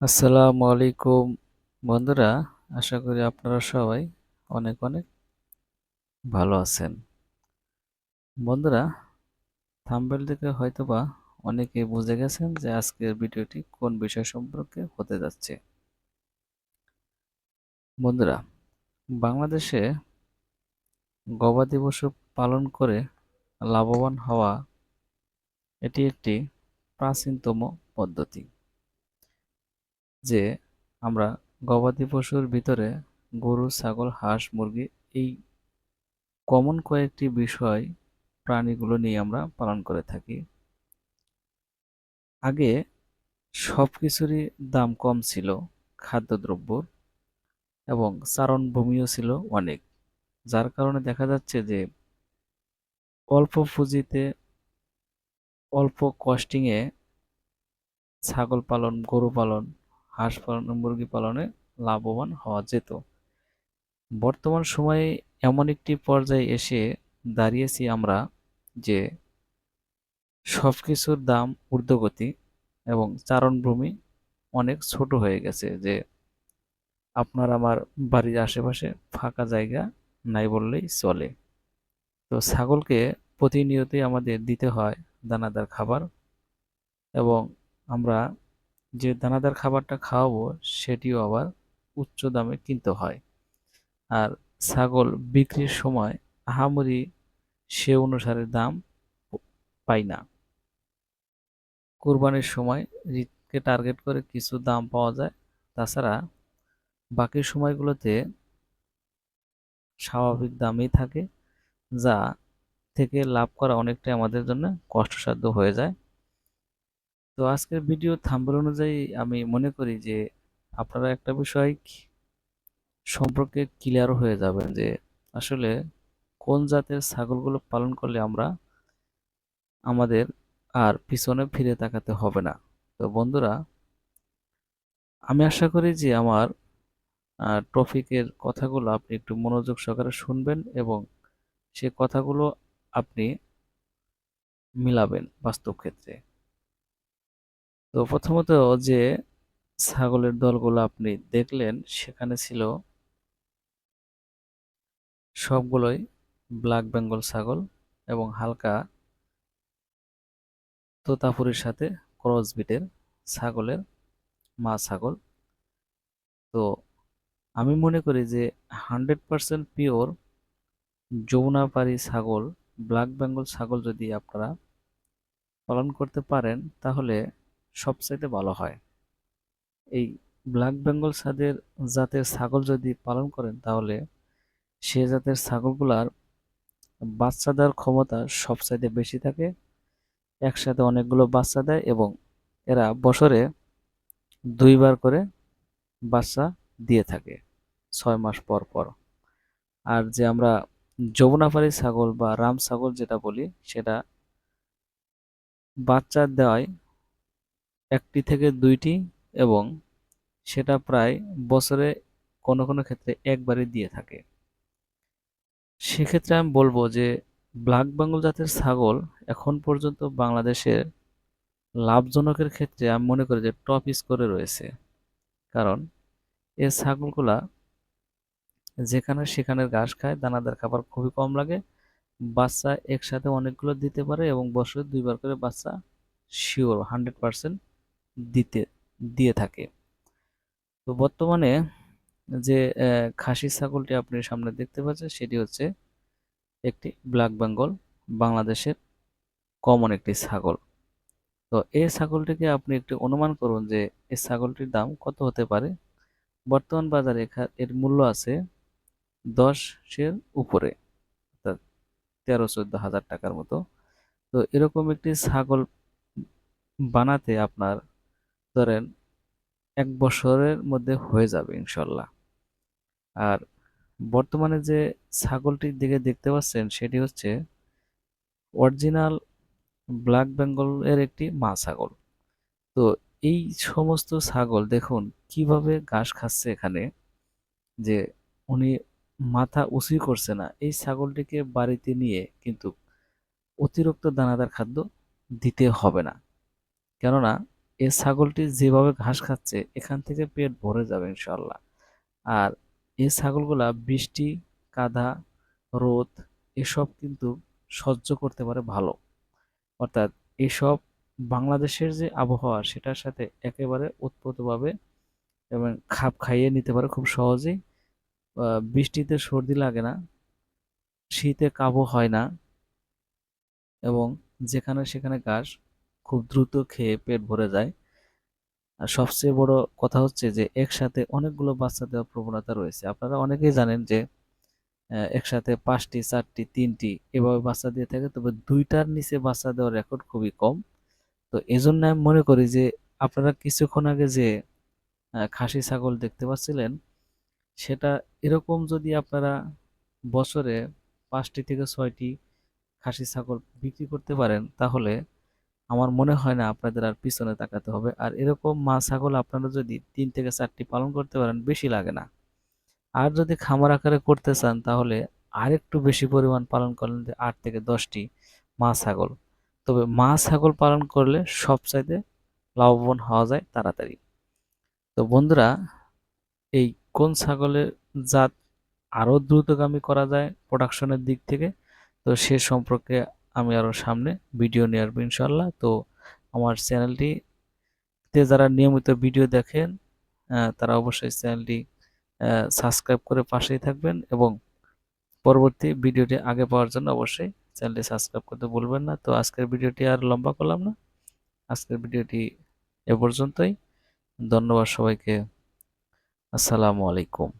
আসসালামু আলাইকুম। বন্ধুরা, আশা করি আপনারা সবাই অনেক অনেক ভালো আছেন। বন্ধুরা থাম্বনেল থেকে হয়তোবা অনেকে বুঝে গেছেন যে আজকের ভিডিওটি কোন বিষয় সম্পর্কে হতে যাচ্ছে। বন্ধুরা, বাংলাদেশে গবাদি পশু পালন করে লাভবান হওয়া এটি একটি প্রাচীনতম পদ্ধতি। যে আমরা গবাদি পশুর ভিতরে গরু, ছাগল, হাঁস, মুরগি এই কমন কয়েকটি বিষয় প্রাণীগুলো নিয়ে আমরা পালন করে থাকি। আগে সব কিছুরই দাম কম ছিল খাদ্যদ্রব্যর এবং চারণভূমিও ছিল অনেক। যার কারণে দেখা যাচ্ছে যে অল্প পুঁজিতে, অল্প কস্টিংয়ে ছাগল পালন, গরু পালন হাঁস পালন মুরগি পালনে লাভবান হওয়া যেত। বর্তমান সময়ে এমন একটি পর্যায়ে এসে দাঁড়িয়েছি আমরা যে সব কিছুর দাম ঊর্ধ্বগতি এবং চারণভূমি অনেক ছোট হয়ে গেছে যে আপনার আমার বাড়ির আশেপাশে ফাঁকা জায়গা নাই বললেই চলে। তো ছাগলকে প্রতিনিয়তই আমাদের দিতে হয় দানাদার খাবার এবং আমরা যে দানাদার খাবারটা খাওয়াবো, সেটিও আবার উচ্চ দামে কিনতে হয়। আর ছাগল বিক্রির সময় আহামরি সে অনুসারে দাম পাই না। কোরবানির সময় ঈদকে টার্গেট করে কিছু দাম পাওয়া যায়। তাছাড়া বাকি সময়গুলোতে স্বাভাবিক দামই থাকে, যা থেকে লাভ করা অনেকটাই আমাদের জন্য কষ্টসাধ্য হয়ে যায়। তো আজকের ভিডিও থাম্বনেল অনুযায়ী আমি মনে করি যে আপনারা একটা বিষয় সম্পর্কে ক্লিয়ার হয়ে যাবেন যে আসলে কোন জাতের ছাগলগুলো পালন করলে আমরা আমাদের আর পিছনে ফিরে তাকাতে হবে না। তো বন্ধুরা, আমি আশা করি যে আমার টপিকের কথাগুলো আপনি একটু মনোযোগ সহকারে শুনবেন এবং সে কথাগুলো আপনি মিলাবেন বাস্তব ক্ষেত্রে। তো প্রথমত যে ছাগলের দলগুলো আপনি দেখলেন, সেখানে ছিল সবগুলোই ব্ল্যাক বেঙ্গল ছাগল এবং হালকা তোতাপুরির সাথে ক্রস বিটের ছাগলের মা ছাগল। তো আমি মনে করি যে হান্ড্রেড পারসেন্ট পিওর যৌনাপাড়ি ছাগল, ব্ল্যাক বেঙ্গল ছাগল যদি আপনারা পালন করতে পারেন, তাহলে সবচাইতে ভালো হয়। এই ব্ল্যাক বেঙ্গল সাদের জাতের ছাগল যদি পালন করেন, তাহলে সে জাতের ছাগলগুলার বাচ্চা দেওয়ার ক্ষমতা সবচাইতে বেশি থাকে। একসাথে অনেকগুলো বাচ্চা দেয় এবং এরা বছরে দুইবার করে বাচ্চা দিয়ে থাকে, ছয় মাস পর পর। আর যে আমরা যমুনাপাড়ি ছাগল বা রাম ছাগল যেটা বলি, সেটা বাচ্চা দেওয়ায় একটি থেকে দুইটি এবং সেটা প্রায় বছরে কোনো কোনো ক্ষেত্রে একবারই দিয়ে থাকে। সেক্ষেত্রে আমি বলব যে, ব্ল্যাক বেঙ্গল জাতের ছাগল এখন পর্যন্ত বাংলাদেশের লাভজনকের ক্ষেত্রে আমি মনে করি যে টপ স্কোরে রয়েছে। কারণ এ ছাগলগুলা যেখানে সেখানের ঘাস খায়, দানাদার খাবার খুবই কম লাগে, বাচ্চা একসাথে অনেকগুলো দিতে পারে এবং বছরে দুইবার করে বাচ্চা শিওর হান্ড্রেড পারসেন্ট দিতে, দিয়ে থাকে। তো বর্তমানে যে খাসি ছাগলটি আপনি সামনে দেখতে পাচ্ছেন, সেটি হচ্ছে একটি ব্ল্যাক বেঙ্গল, বাংলাদেশের কমন একটি ছাগল। তো এই ছাগলটিকে আপনি একটু অনুমান করুন যে, এই ছাগলটির দাম কত হতে পারে? বর্তমান বাজারে এর মূল্য আছে দশের উপরে, অর্থাৎ তেরো চোদ্দ হাজার টাকার মতো। তো এরকম একটি ছাগল বানাতে আপনার ধরেন এক বছরের মধ্যে হয়ে যাবে ইনশাল্লাহ। আর বর্তমানে যে ছাগলটির দিকে দেখতে পাচ্ছেন, সেটি হচ্ছে অরিজিনাল ব্ল্যাক বেঙ্গলের একটি মা ছাগল। তো এই সমস্ত ছাগল দেখুন, কীভাবে ঘাস খাচ্ছে এখানে যে উনি মাথা উঁচু করছে না। এই ছাগলটিকে বাড়িতে নিয়ে কিন্তু অতিরিক্ত দানাদার খাদ্য দিতে হবে না। কেননা এ ছাগলটি যেভাবে ঘাস খাচ্ছে, এখান থেকে পেট ভরে যাবে ইনশাল্লাহ আর এ ছাগলগুলা বৃষ্টি, কাদা, রোদ, এসব কিন্তু সহ্য করতে পারে ভালো। অর্থাৎ এসব বাংলাদেশের যে আবহাওয়া, সেটার সাথে একেবারে ওতপ্রোতভাবে এবং খাপ খাইয়ে নিতে পারে খুব সহজেই। বৃষ্টিতে সর্দি লাগে না, শীতে কাবু হয় না এবং যেখানে সেখানে ঘাস খুব দ্রুত খেয়ে পেট ভরে যায়। আর সবচেয়ে বড় কথা হচ্ছে যে, একসাথে অনেকগুলো বাচ্চা দেওয়ার প্রবণতা রয়েছে। আপনারা অনেকেই জানেন যে একসাথে পাঁচটি, চারটি, তিনটি এভাবে বাচ্চা দিয়ে থাকে, তবে দুইটার নিচে বাচ্চা দেওয়ার রেকর্ড খুবই কম। তো এজন্য আমি মনে করি যে, আপনারা কিছুক্ষণ আগে যে খাসি ছাগল দেখতে পাচ্ছিলেন, সেটা এরকম যদি আপনারা বছরে পাঁচটি থেকে ছয়টি খাসি ছাগল বিক্রি করতে পারেন, তাহলে আমার মনে হয় না আপনাদের আর পিছনে তাকাতে হবে। আর এরকম মা ছাগল আপনারা যদি তিন থেকে চারটি পালন করতে পারেন, বেশি লাগে না। আর যদি খামার আকারে করতে চান, তাহলে আরেকটু বেশি পরিমাণ পালন করলেন যে আট থেকে দশটি মা ছাগল। তবে মা ছাগল পালন করলে সবচাইতে লাভবান হওয়া যায় তাড়াতাড়ি। তো বন্ধুরা, এই কোন ছাগলের জাত আরও দ্রুতগামী করা যায় প্রোডাকশনের দিক থেকে? তো সে সম্পর্কে আমি আরও সামনে ভিডিও নিয়ে আসব ইনশাল্লাহ তো আমার চ্যানেলটিতে যারা নিয়মিত ভিডিও দেখেন তারা অবশ্যই চ্যানেলটি সাবস্ক্রাইব করে পাশেই থাকবেন এবং পরবর্তী ভিডিওটি আগে পাওয়ার জন্য অবশ্যই চ্যানেলটি সাবস্ক্রাইব করতে ভুলবেন না। তো আজকের ভিডিওটি আর লম্বা করলাম না। আজকের ভিডিওটি এ পর্যন্তই। ধন্যবাদ সবাইকে। আসসালামু আলাইকুম।